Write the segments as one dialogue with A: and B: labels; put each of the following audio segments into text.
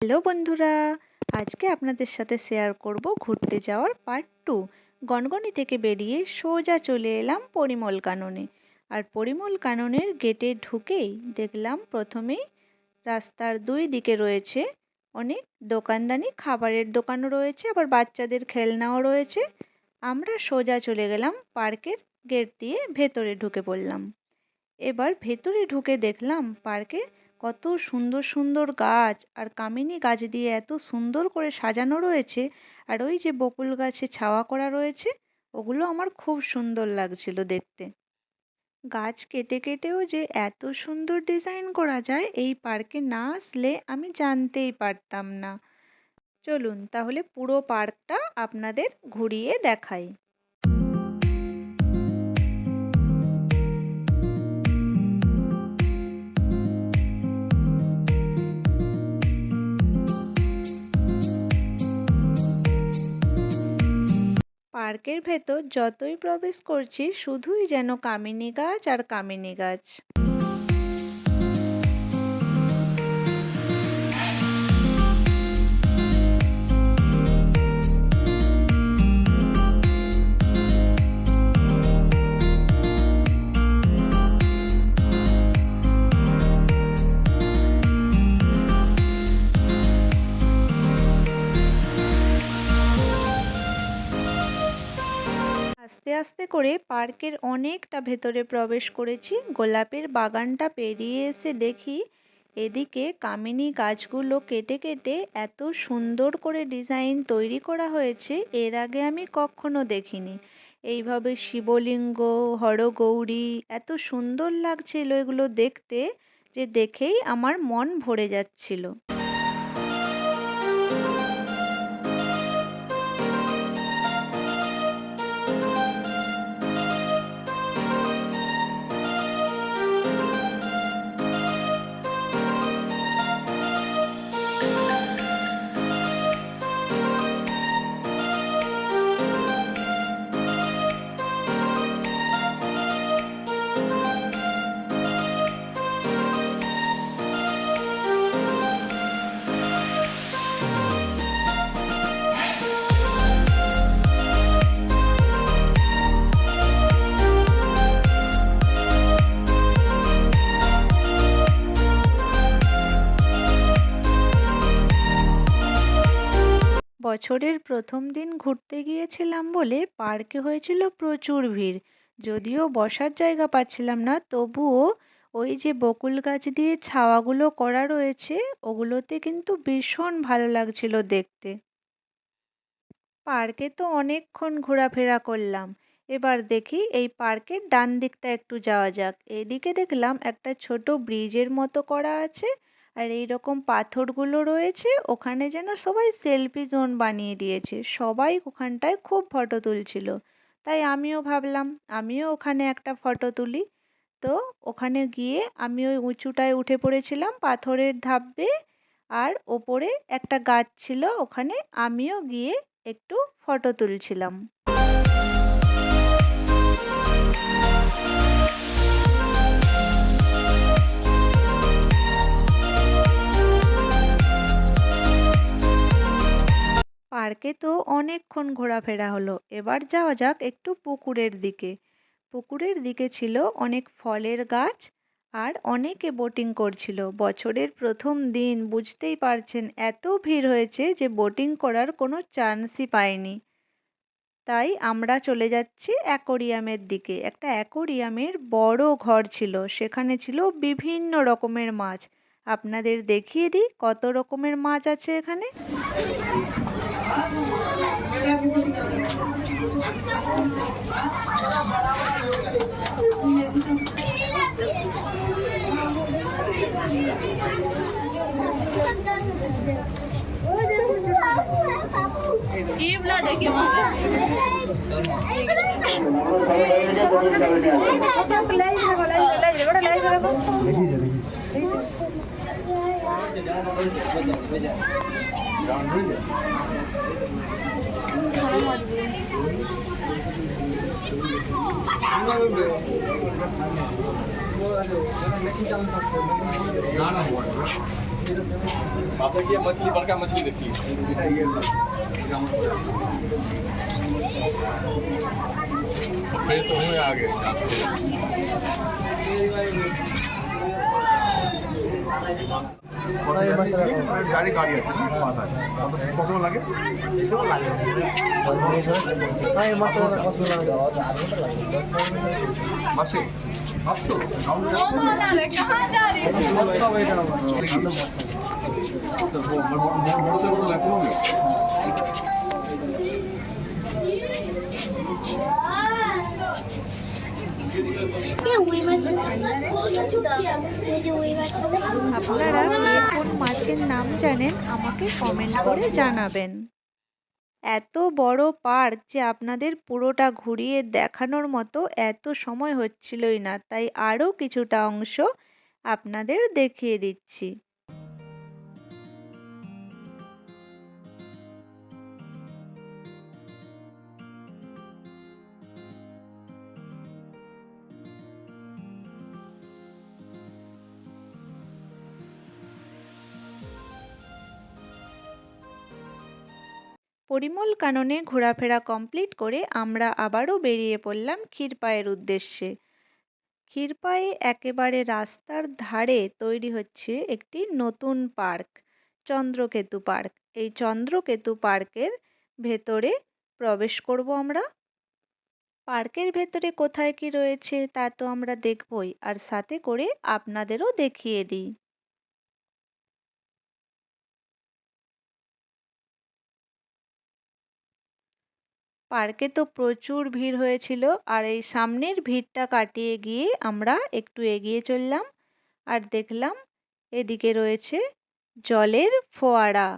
A: Hello বন্ধুরা, আজকে আপনাদের সাথে শেয়ার করব ঘুরতে যাওয়ার পার্ট টু গনগনি থেকে বেরিয়ে সোজা চলে এলাম পরিমল কাননে। আর পরিমল কাননের গেটে ঢুকেই দেখলাম প্রথমেই রাস্তার দুই দিকে রয়েছে অনেক দোকানদানি, খাবারের দোকানও রয়েছে, আবার বাচ্চাদের খেলনাও রয়েছে। আমরা সোজা চলে গেলাম পার্কের গেট দিয়ে ভেতরে ঢুকে পড়লাম। এবার ভেতরে ঢুকে দেখলাম পার্কে কত সুন্দর সুন্দর গাছ আর কামিনী গাছ দিয়ে এত সুন্দর করে সাজানো রয়েছে। আর ওই যে বকুল গাছে ছাওয়া করা রয়েছে, ওগুলো আমার খুব সুন্দর লাগছিল দেখতে। গাছ কেটে কেটেও যে এত সুন্দর ডিজাইন করা যায়, এই পার্কে না আসলে আমি জানতেই পারতাম না। চলুন তাহলে পুরো পার্কটা আপনাদের ঘুরিয়ে দেখাই। পার্কের ভেতর যতই প্রবেশ করছি শুধুই যেন কামিনী গাছ আর কামিনী গাছ। আস্তে আস্তে করে পার্কের অনেকটা ভেতরে প্রবেশ করেছি। গোলাপের বাগানটা পেরিয়ে এসে দেখি এদিকে কামিনী গাছগুলো কেটে কেটে এত সুন্দর করে ডিজাইন তৈরি করা হয়েছে, এর আগে আমি কখনো দেখিনি। এইভাবে শিবলিঙ্গ, হরগৌরী এত সুন্দর লাগছিল এগুলো দেখতে যে দেখেই আমার মন ভরে যাচ্ছিল। বছরের প্রথম দিন ঘুরতে গিয়েছিলাম বলে পার্কে হয়েছিল প্রচুর ভিড়। যদিও বসার জায়গা পাচ্ছিলাম না, তবুও ওই যে বকুল গাছ দিয়ে ছাওয়াগুলো করা রয়েছে, ওগুলোতে কিন্তু ভীষণ ভালো লাগছিল দেখতে। পার্কে তো অনেকক্ষণ ঘোরাফেরা করলাম। এবার দেখি এই পার্কের ডান দিকটা একটু যাওয়া যাক। এদিকে দেখলাম একটা ছোট ব্রিজের মতো করা আছে আর এই রকম পাথরগুলো রয়েছে, ওখানে যেন সবাই সেলফি জোন বানিয়ে দিয়েছে। সবাই ওখানটায় খুব ফটো তুলছিল। তাই আমিও ভাবলাম, আমিও ওখানে একটা ফটো তুলি। তো ওখানে গিয়ে আমি ওই উঁচুটায় উঠে পড়েছিলাম পাথরের ধাপে আর ওপরে একটা গাছ ছিল, ওখানে আমিও গিয়ে একটু ফটো তুলছিলাম। পার্কে তো অনেকক্ষণ ঘোরাফেরা হলো। এবার যাওয়া যাক একটু পুকুরের দিকে। পুকুরের দিকে ছিল অনেক ফলের গাছ আর অনেকে বোটিং করছিল। বছরের প্রথম দিন বুঝতেই পারছেন, এত ভিড় হয়েছে যে বোটিং করার কোনো চান্সই পাইনি। তাই আমরা চলে যাচ্ছি অ্যাকোরিয়ামের দিকে। একটা অ্যাকোরিয়ামের বড় ঘর ছিল। সেখানে ছিল বিভিন্ন রকমের মাছ। আপনাদের দেখিয়ে দিই কত রকমের মাছ আছে এখানে।
B: ইবলা দেখি মাসে
C: না না बाबा की ये मछली बड़का मछली देखिए फिर तो हुए आगे
D: গাড়ি গাড়ি আছে মাথায় মাসে
A: আপনারা কোন মাছের নাম জানেন, আমাকে কমেন্ট করে জানাবেন। এত বড় পার্ক যে আপনাদের পুরোটা ঘুরিয়ে দেখানোর মতো এত সময় হচ্ছিলই না, তাই আরও কিছুটা অংশ আপনাদের দেখিয়ে দিচ্ছি। পরিমল কাননে ঘোরাফেরা কমপ্লিট করে আমরা আবারও বেরিয়ে পড়লাম ক্ষীরপায়ের উদ্দেশ্যে। ক্ষীরপায়ে একেবারে রাস্তার ধারে তৈরি হচ্ছে একটি নতুন পার্ক, চন্দ্রকেতু পার্ক। এই চন্দ্রকেতু পার্কের ভেতরে প্রবেশ করব আমরা। পার্কের ভেতরে কোথায় কি রয়েছে তা তো আমরা দেখবই, আর সাথে করে আপনাদেরও দেখিয়ে দিই। পার্কে তো প্রচুর ভিড় হয়েছিল আর এই সামনের ভিড়টা কাটিয়ে গিয়ে আমরা একটু এগিয়ে চললাম আর দেখলাম এদিকে রয়েছে জলের ফোয়ারা।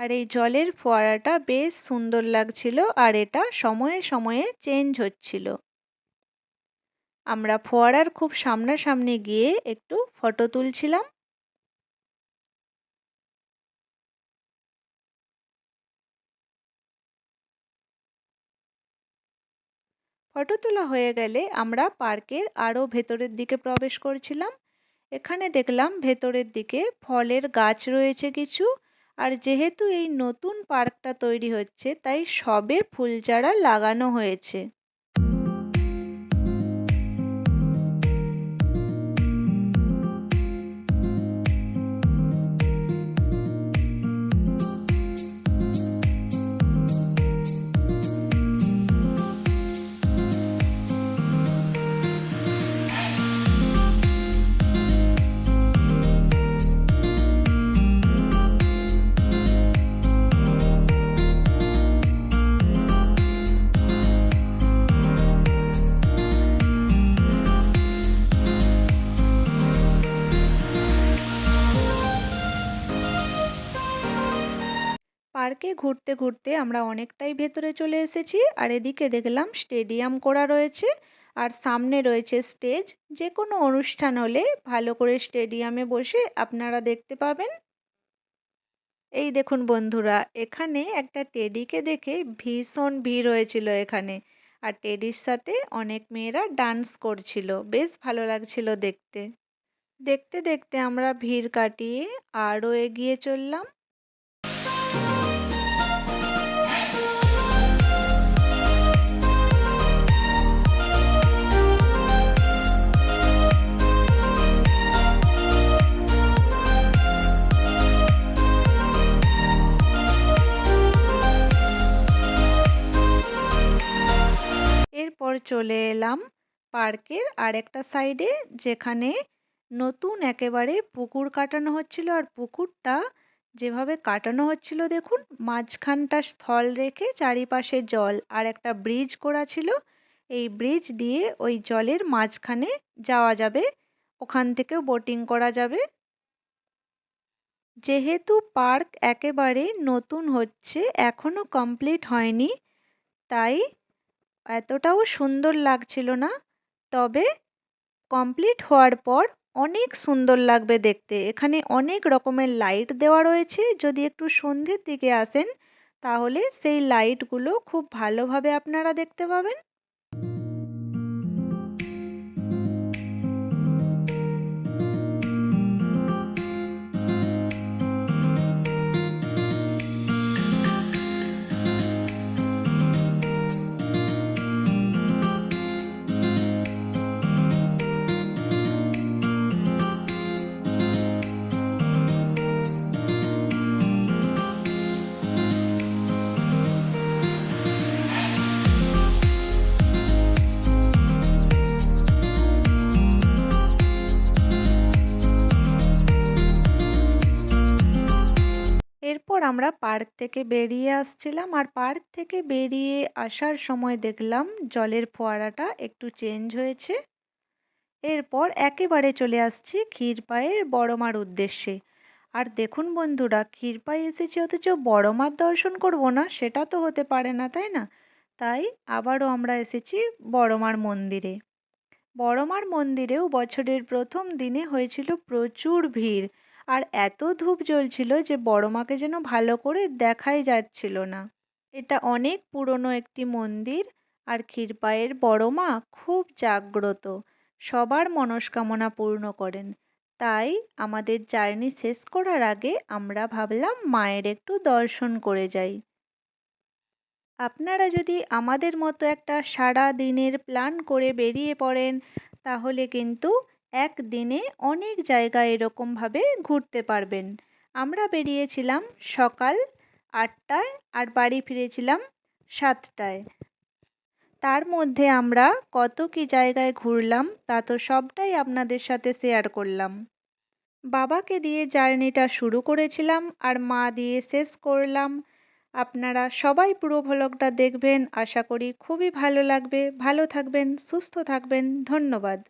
A: আর এই জলের ফোয়ারাটা বেশ সুন্দর লাগছিল আর এটা সময়ে সময়ে চেঞ্জ হচ্ছিল। আমরা ফোয়ারার খুব সামনাসামনি গিয়ে একটু ফটো তুলছিলাম। ফটো তোলা হয়ে গেলে আমরা পার্কের আরও ভেতরের দিকে প্রবেশ করছিলাম। এখানে দেখলাম ভেতরের দিকে ফলের গাছ রয়েছে কিছু। আর যেহেতু এই নতুন পার্কটা তৈরি হচ্ছে, তাই সবে ফুল চারা লাগানো হয়েছে। পার্কে ঘুরতে ঘুরতে আমরা অনেকটাই ভেতরে চলে এসেছি। আর এদিকে দেখলাম স্টেডিয়াম করা রয়েছে আর সামনে রয়েছে স্টেজ। যে কোনো অনুষ্ঠান হলে ভালো করে স্টেডিয়ামে বসে আপনারা দেখতে পাবেন। এই দেখুন বন্ধুরা, এখানে একটা টেডিকে দেখে ভীষণ ভিড় হয়েছিল এখানে। আর টেডির সাথে অনেক মেয়েরা ডান্স করছিল। বেশ ভালো লাগছিল দেখতে। দেখতে দেখতে আমরা ভিড় কাটিয়ে আরও এগিয়ে চললাম। চলে এলাম পার্কের আরেকটা সাইডে যেখানে নতুন একেবারে পুকুর কাটানো হচ্ছিল। আর পুকুরটা যেভাবে কাটানো হচ্ছিল দেখুন, মাঝখানটা স্থল রেখে চারিপাশে জল আর একটা ব্রিজ করা ছিল। এই ব্রিজ দিয়ে ওই জলের মাঝখানে যাওয়া যাবে। ওখান থেকেও বোটিং করা যাবে। যেহেতু পার্ক একেবারে নতুন হচ্ছে এখনও কমপ্লিট হয়নি, তাই এতটাও সুন্দর লাগছিল না। তবে কমপ্লিট হওয়ার পর অনেক সুন্দর লাগবে দেখতে। এখানে অনেক রকমের লাইট দেওয়া রয়েছে। যদি একটু সন্ধ্যের দিকে আসেন, তাহলে সেই লাইটগুলো খুব ভালোভাবে আপনারা দেখতে পাবেন। তারপর আমরা পার্ক থেকে বেরিয়ে আসছিলাম। আর পার্ক থেকে বেরিয়ে আসার সময় দেখলাম জলের ফোয়ারাটা একটু চেঞ্জ হয়েছে। এরপর একেবারে চলে আসছি ক্ষীরপায়ের বড় মার উদ্দেশ্যে। আর দেখুন বন্ধুরা ক্ষীরপায়ে এসেছি অথচ বড়মার দর্শন করব না, সেটা তো হতে পারে না, তাই না? তাই আবারও আমরা এসেছি বড় মার মন্দিরে। বড় মার মন্দিরেও বছরের প্রথম দিনে হয়েছিল প্রচুর ভিড়। আর এত ধূপ জ্বলছিল যে বড় মাকে যেন ভালো করে দেখাই যাচ্ছিল না। এটা অনেক পুরনো একটি মন্দির আর ক্ষীরপায়ের বড় মা খুব জাগ্রত। সবার মনস্কামনা পূর্ণ করেন। তাই আমাদের জার্নি শেষ করার আগে আমরা ভাবলাম মায়ের একটু দর্শন করে যাই। আপনারা যদি আমাদের মতো একটা সারা দিনের প্ল্যান করে বেরিয়ে পড়েন, তাহলে কিন্তু একদিনে অনেক জায়গা এরকমভাবে ঘুরতে পারবেন। আমরা বেরিয়েছিলাম সকাল আটটায় আর বাড়ি ফিরেছিলাম সাতটায়। তার মধ্যে আমরা কত কি জায়গায় ঘুরলাম তা তো সবটাই আপনাদের সাথে শেয়ার করলাম। বাবাকে দিয়ে জার্নিটা শুরু করেছিলাম আর মা দিয়ে শেষ করলাম। আপনারা সবাই পুরো ভ্লগটা দেখবেন। আশা করি খুবই ভালো লাগবে। ভালো থাকবেন, সুস্থ থাকবেন। ধন্যবাদ।